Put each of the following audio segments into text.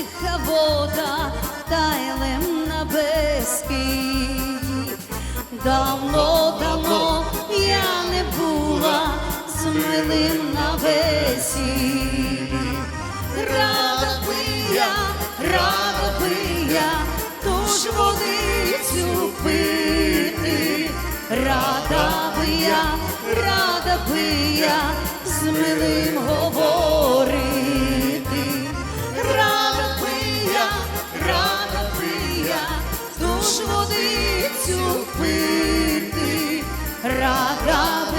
Тиха вода, тайлем на безкиді. Давно, давно я не була з милим на весіллі. Рада би я, рада би я, тож водицю пити. Рада би я, рада би я, з милим говорити.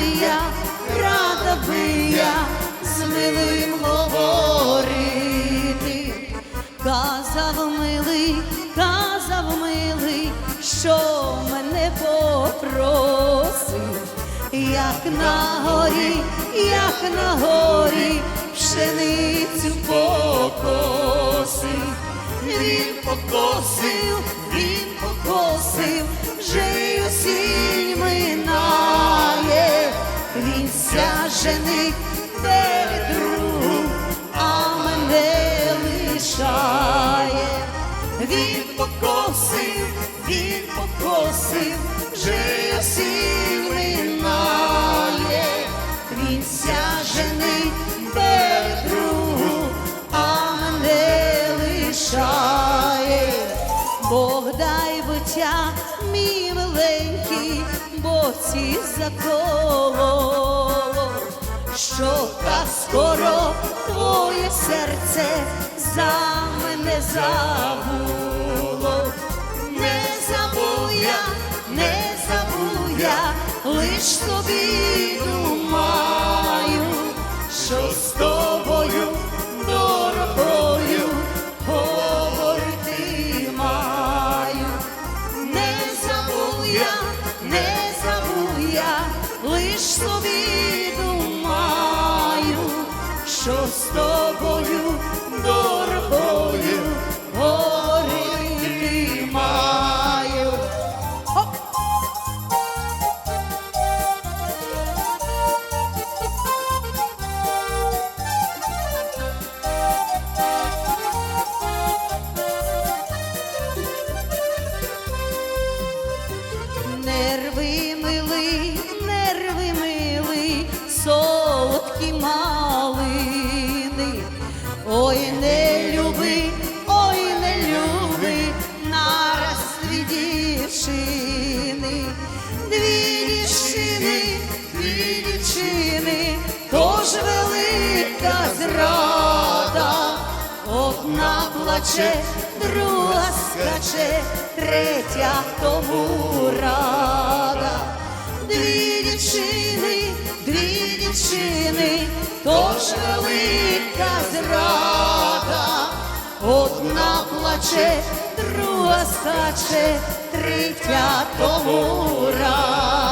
Рада би я, рада би я, з милим говорити. Казав милий, казав милий, що мене попросив, як на горі, як на горі, пшеницю покосив. Він покосив, він покосив, вже й осінь минає, він жених перед другу, а мене лишає. Він покосив, він покосив, вже й осінь минає, він ся жених дай мій миленький, бо ці заколо, що та скоро твоє серце за мене забуло. Не забув я, не забув я, лиш собі думаю, що з тобою лиш собі думаю, що з тобою дорогою зрада. Одна плаче, друга скаче, третя тому рада. Дві дівчини, дві дівчини, тож велика зрада. Одна плаче, друга скаче, третя тому рада.